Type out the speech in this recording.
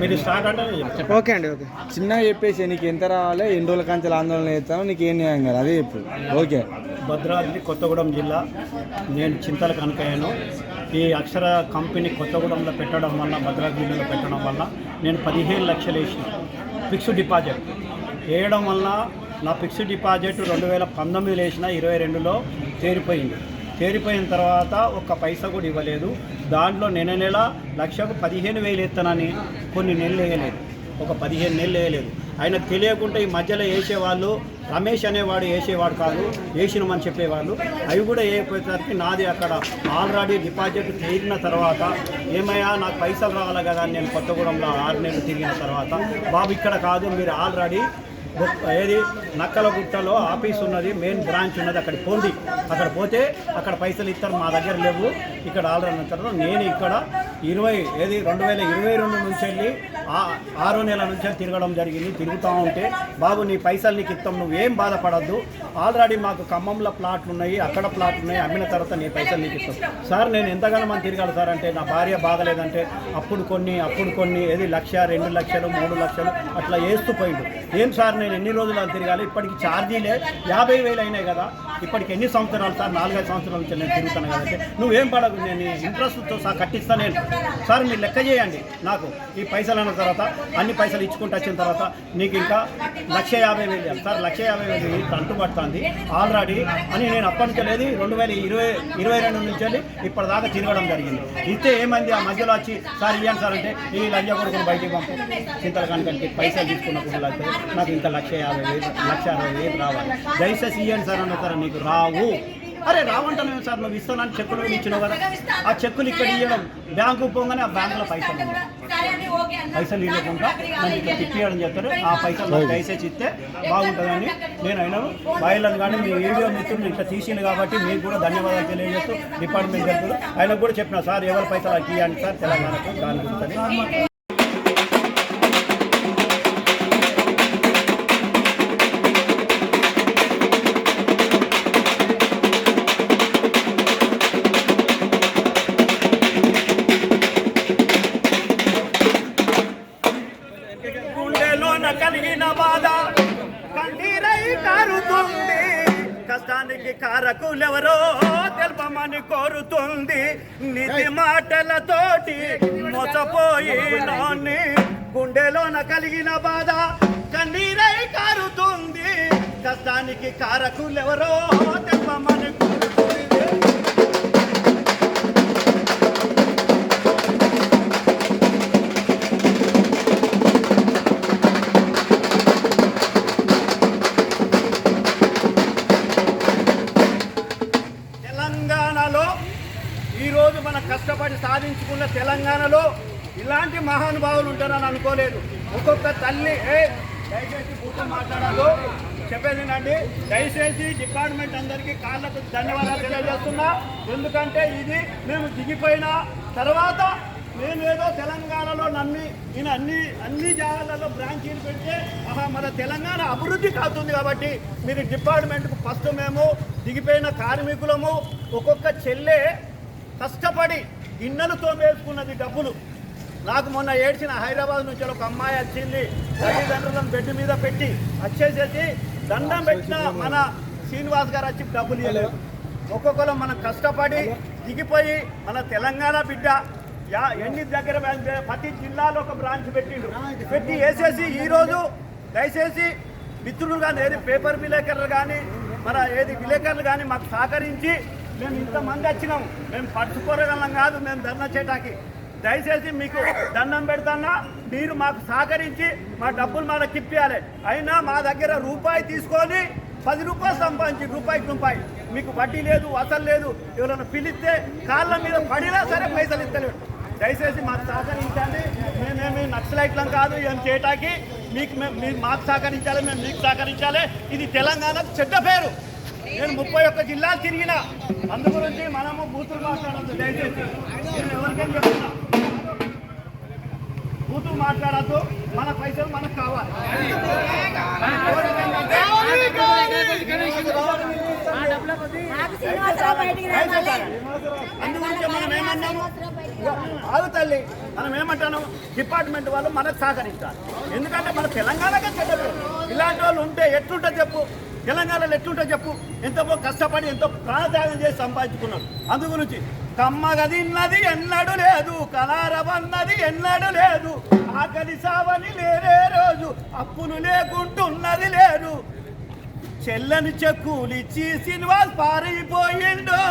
మీరు స్టార్ట్ అంటే. ఓకే అండి ఓకే. చిన్నగా చెప్పేసి నీకు ఎంత రావాలి ఎన్ని రోజుల కంచెలు ఆందోళన చేస్తానో నీకు ఏం న్యాయం కాదు అదే చెప్పు. ఓకే. భద్రాద్రి కొత్తగూడెం జిల్లా నేను చింతల కనకయ్యను. ఈ అక్షర కంపెనీ కొత్తగూడెంలో పెట్టడం వల్ల భద్రాద్రి జిల్లాలో పెట్టడం వల్ల నేను పదిహేను లక్షలు వేసిన ఫిక్స్డ్ డిపాజిట్. వేయడం వల్ల నా ఫిక్స్డ్ డిపాజిట్ రెండు వేల పంతొమ్మిదిలో వేసిన ఇరవై రెండులో తేరిపోయింది. చేరిపోయిన తర్వాత ఒక్క పైసా కూడా ఇవ్వలేదు. దాంట్లో నెల నెల లక్షకు పదిహేను వేలు ఎత్తానని కొన్ని నెలలు వేయలేదు. ఒక పదిహేను నెలలు వేయలేదు. ఆయన తెలియకుండా ఈ మధ్యలో వేసేవాళ్ళు రమేష్ అనేవాడు వేసేవాడు కాదు వేసినమని చెప్పేవాళ్ళు. అవి కూడా వేయకపోయేసరికి నాది అక్కడ ఆల్రెడీ డిపాజిట్ తీరిన తర్వాత ఏమయ్యా నాకు పైసలు రావాలి కదా నేను కొత్తగూడెంలో ఆరు నెలలు తిరిగిన తర్వాత బాబు ఇక్కడ కాదు మీరు ఆల్రెడీ ఏది? నక్కల గుట్టలో ఆఫీస్ ఉన్నది మెయిన్ బ్రాంచ్ ఉన్నది అక్కడ పోండి. అక్కడ పోతే అక్కడ పైసలు ఇస్తారు మా దగ్గర లేవు. ఇక్కడ ఆల్రెడీ అన్న తర్వాత నేను ఇక్కడ ఇరవై ఏది రెండు వేల ఇరవై రెండు నుంచి వెళ్ళి ఆరో నెల నుంచి తిరగడం జరిగింది. తిరుగుతూ ఉంటే బాబు నీ పైసలు నీకు ఇస్తాం నువ్వేం బాధపడద్దు. ఆల్రెడీ మాకు ఖమ్మంలో ప్లాట్లు ఉన్నాయి అక్కడ ప్లాట్లు ఉన్నాయి అమ్మిన తర్వాత నీ పైసలు నీకు ఇస్తాం. సార్ నేను ఎంతగానో మనం తిరగాలి సార్ అంటే నా భార్య బాగలేదంటే అప్పుడు కొన్ని అప్పుడు కొన్ని ఏది లక్ష రెండు లక్షలు మూడు లక్షలు అట్లా వేస్తూ పోయిండు. ఏం సార్ నేను ఎన్ని రోజులు అది తిరగాలి? ఇప్పటికి ఛార్జీలే యాభై వేలు అయినాయి కదా. ఇప్పటికి ఎన్ని సంవత్సరాలు సార్? నాలుగైదు సంవత్సరాల నుంచి నేను తిరుగుతాను కాబట్టి నువ్వేం పడకు నేను ఇంట్రెస్ట్తో సార్ కట్టిస్తాను నేను. సార్ మీరు లెక్క చేయండి నాకు ఈ పైసలు అన్న తర్వాత అన్ని పైసలు ఇచ్చుకుంటూ వచ్చిన తర్వాత నీకు ఇంకా లక్ష యాభై వేలు సార్ లక్ష యాభై వేలు ఇది అంటుపడుతుంది ఆల్రెడీ అని నేను అప్పటి నుంచి రెండు వేల ఇరవై ఇరవై రెండు నుంచి వెళ్ళి ఇప్పటిదాకా తిరగడం జరిగింది. ఇస్తే ఏమైంది? ఆ మధ్యలో వచ్చి సార్ ఇవ్వండి సార్ అంటే ఈ లంజ కొడుకుని బయటికి పంపు. చింతల కనుకంటే పైసలు తీసుకున్నప్పుడు అయితే నాకు ఇంకా లక్ష యాభై వేలు లక్ష అరవై వేలు రావాలి. దయచేసి ఇవ్వండి సార్ అన్న సార్ నీకు రావు. అరే రావంటాను సార్ నువ్వు ఇస్తానని చెక్కులు కూడా ఇచ్చినావు కదా ఆ చెక్కులు ఇక్కడ ఇవ్వడం బ్యాంకు పోగానే ఆ బ్యాంకులో పైసలు పైసలు ఇవ్వకుండా నన్ను ఇక్కడ తిప్పియడం చెప్తారు ఆ పైసలు నాకు దయచేసి ఇస్తే బాగుంటుందని నేను అయినా బాయిలను కానీ మీ వీడియో మిత్రులు ఇట్లా తీసింది కాబట్టి మీకు కూడా ధన్యవాదాలు తెలియజేస్తూ డిపార్ట్మెంట్ జరుగుతుంది ఆయనకు కూడా చెప్పిన సార్ ఎవరి పైసలు అది ఇవ్వండి సార్ తెలంగాణకు దాని గురించి కష్టానికి కారకులెవరో తెలపమని కోరుతుంది. నిధి మాటలతోటి మోసపోయినోని గుండెలోన కలిగిన బాధ కన్నీరై కారుతుంది. కష్టానికి కారకులెవరో తెలపమని కోరుతుంది. తెలంగాణలో ఈరోజు మనం కష్టపడి సాధించుకున్న తెలంగాణలో ఇలాంటి మహానుభావులు ఉంటారని అనుకోలేదు. ఒక్కొక్క తల్లి ఏ దయచేసి పూర్తి మాట్లాడాలో చెప్పేది దయచేసి డిపార్ట్మెంట్ అందరికీ కాళ్ళకు ధన్యవాదాలు తెలియజేస్తున్నా. ఎందుకంటే ఇది మేము దిగిపోయిన తర్వాత నేను ఏదో తెలంగాణలో నమ్మి నేను అన్ని అన్ని జాగాలలో బ్రాంచీలు పెడితే ఆహా మన తెలంగాణ అభివృద్ధి కాతుంది కాబట్టి మీరు డిపార్ట్మెంట్కు ఫస్ట్ మేము దిగిపోయిన కార్మికులము ఒక్కొక్క చెల్లె కష్టపడి గిన్నెలతో వేసుకున్నది డబ్బులు. నాకు మొన్న ఏడ్చిన హైదరాబాద్ నుంచి ఒక అమ్మాయి వచ్చింది తల్లిదండ్రులను బెడ్ మీద పెట్టి వచ్చేసేసి దండం పెట్టిన మన శ్రీనివాస్ గారు వచ్చి డబ్బులు ఇవ్వలేదు ఒక్కొక్కరు మనం కష్టపడి దిగిపోయి మన తెలంగాణ బిడ్డ ఎన్ని దగ్గర ప్రతి జిల్లాలో ఒక బ్రాంచ్ పెట్టిండు. పెట్టి వేసేసి ఈరోజు దయచేసి మిత్రులు కానీ ఏది పేపర్ విలేకరులు కానీ మన ఏది విలేకరులు కానీ మాకు సహకరించి మేము ఇంతమంది వచ్చినాం. మేము పడుచుకోరగలం కాదు మేము ధర్నా చేయటానికి. దయచేసి మీకు దండం పెడతానా? మీరు మాకు సహకరించి మా డబ్బులు మనకి ఇప్పించాలి అయినా మా దగ్గర రూపాయి తీసుకొని పది రూపాయలు సంపాదించి రూపాయికి రూపాయి మీకు వడ్డీ లేదు అసలు లేదు. ఎవరైనా పిలిస్తే కాళ్ళ మీద పడినా సరే పైసలు ఇస్తలేడు దయచేసి మాకు సహకరించండి. మేమేమి నక్సలైట్లం కాదు ఏం చేయటానికి మీకు మీరు మాకు సహకరించాలి మేము మీకు సహకరించాలి. ఇది తెలంగాణకు చెడ్డ పేరు. నేను ముప్పై ఒక్క జిల్లాలు తిరిగిన. అందు గురించి మనము బూతులు మాట్లాడద్దు. దయచేసి. నేను ఎవరికైనా చెప్తున్నా? బూతులు మాట్లాడద్దు. మన పైసలు మనకు కావాలి మన కోరిక ఏంటంటే- నాకు శ్రీనివాసరావు బయటికి రావాలి అందుగురించి మనం ఏమన్నాము? ఆగు తల్లి మనం ఏమంటాను? డిపార్ట్మెంట్ వాళ్ళు మనకు సహకరించాలి. ఎందుకంటే మన తెలంగాణకే చెడ్డదు ఇలాంటి వాళ్ళు ఉంటే ఎట్లుంటే చెప్పు. తెలంగాణలో ఎట్లుంటే చెప్పు. ఎంతో కష్టపడి ఎంతో ప్రాణత్యాగం చేసి సంపాదించుకున్నారు అందు గురించి కమ్మగదిన్నది ఎన్నడు లేదు కలారవన్నది ఎన్నడు లేదు. ఆకలి సావని లేరే రోజు అప్పులు లేకుంటున్నది లేదు. చెల్లని చెక్కులిచ్చి సినిమా పారిపోయిండో.